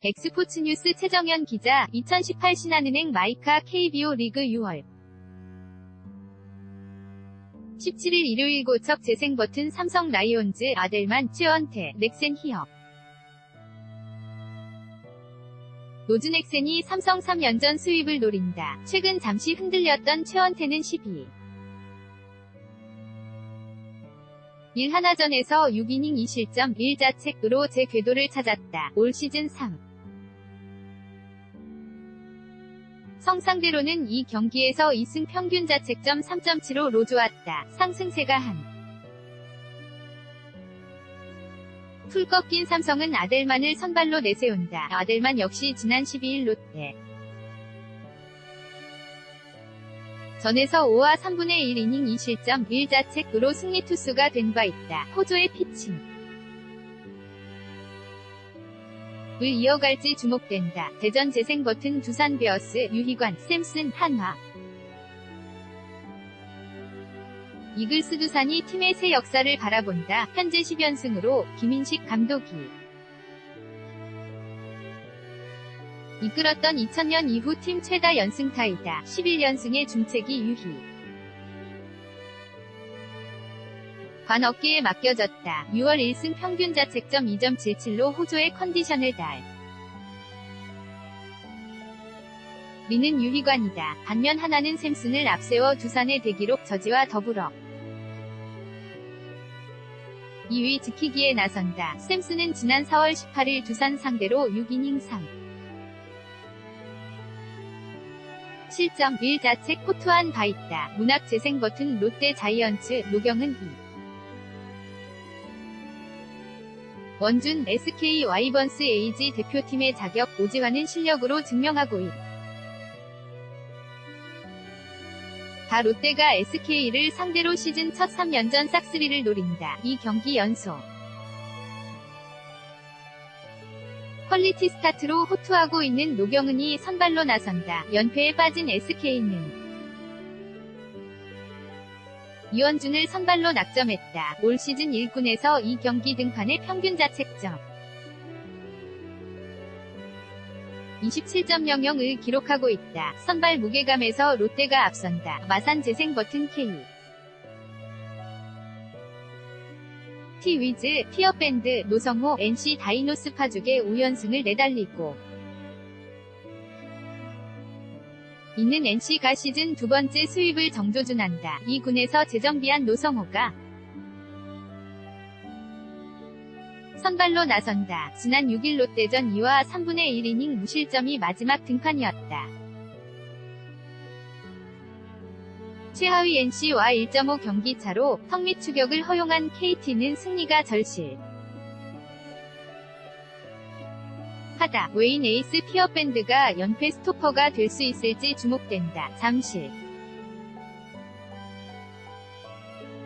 엑스포츠 뉴스 최정현 기자 2018 신한은행 마이카 KBO 리그 6월 17일 일요일 고척 재생 버튼 삼성 라이온즈 아델만 최원태 넥센 히어 노즈넥센이 삼성 3연전 수입을 노린다. 최근 잠시 흔들렸던 최원태는 12. 1 하나전에서 6이닝 2실점 1자책으로 제 궤도를 찾았다. 올 시즌 3. 성상대로는 이 경기에서 2승 평균 자책점 3.75로 좋았다. 상승세가 한. 풀 꺾인 삼성은 아델만을 선발로 내세운다. 아델만 역시 지난 12일 롯데. 전에서 5와 3분의 1 이닝 2실점 1자책으로 승리 투수가 된 바 있다. 호조의 피칭. 을 이어갈지 주목된다. 대전 재생 버튼 두산 베어스 유희관 샘슨 한화 이글스 두산이 팀의 새 역사를 바라본다. 현재 10연승으로 김인식 감독이 이끌었던 2000년 이후 팀 최다 연승 타이다. 11연승의 중책이 유희 관 어깨에 맡겨졌다. 6월 1승 평균 자책점 2.77로 호조의 컨디션을 달. 리는 유희관이다. 반면 하나는 샘슨을 앞세워 두산의 대기록 저지와 더불어 2위 지키기에 나선다. 샘슨은 지난 4월 18일 두산 상대로 6이닝 3. 실점 1자책 포투한 바 있다. 문학재생 버튼 롯데 자이언츠 노경은 2. 원준 SK 와이번스 에이지 대표팀의 자격 오지환은 실력으로 증명하고 있. 다 롯데가 SK를 상대로 시즌 첫 3연전 싹쓸이를 노린다. 이 경기 연속. 퀄리티 스타트로 호투하고 있는 노경은이 선발로 나선다. 연패에 빠진 SK는 이원준을 선발로 낙점했다. 올 시즌 1군에서 이 경기 등판의 평균 자책점 27.00을 기록하고 있다. 선발 무게감에서 롯데가 앞선다. 마산 재생 버튼 K 티위즈, 티어밴드, 노성호, NC 다이노스 파죽의 5연승을 내달리고 있는 NC가 시즌 두 번째 수입을 정조준한다. 이 군에서 재정비한 노성호가 선발로 나선다. 지난 6일 롯데전 2와 3분의 1이닝 무실점이 마지막 등판이었다. 최하위 NC와 1.5 경기 차로 성미 추격을 허용한 KT는 승리가 절실. 하다. 웨인 에이스 피어밴드가 연패 스토퍼가 될 수 있을지 주목된다. 잠실.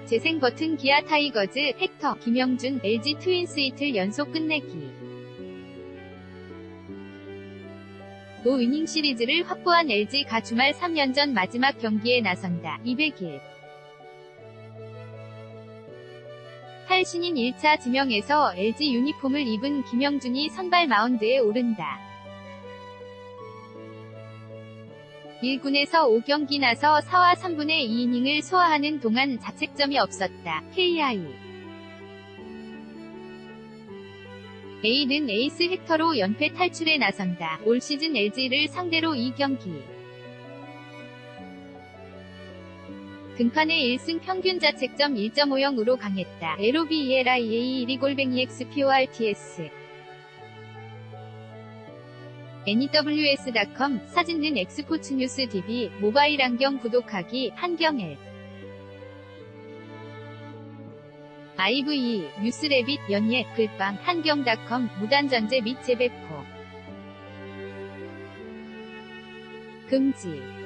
재생 버튼 기아 타이거즈, 헥터, 김영준, LG 트윈스 이틀 연속 끝내기. 5이닝 시리즈를 확보한 LG가 주말 3연전 마지막 경기에 나선다. 200 8신인 1차 지명에서 LG 유니폼을 입은 김영준이 선발 마운드에 오른다. 1군에서 5경기 나서 4와 3분의 2이닝을 소화하는 동안 자책점이 없었다. KI A는 에이스 헥터로 연패 탈출에 나선다. 올 시즌 LG를 상대로 2경기 등판의 1승 평균 자책점 1.50으로 강했다. LOBELIA 1위 골뱅이 XPORTS NEWS.com 사진는 엑스포츠 뉴스 DB 모바일 안경 구독하기 한경엘 IVE 뉴스레빗 연예 글빵 한경.com 무단전제 및 재배포. 금지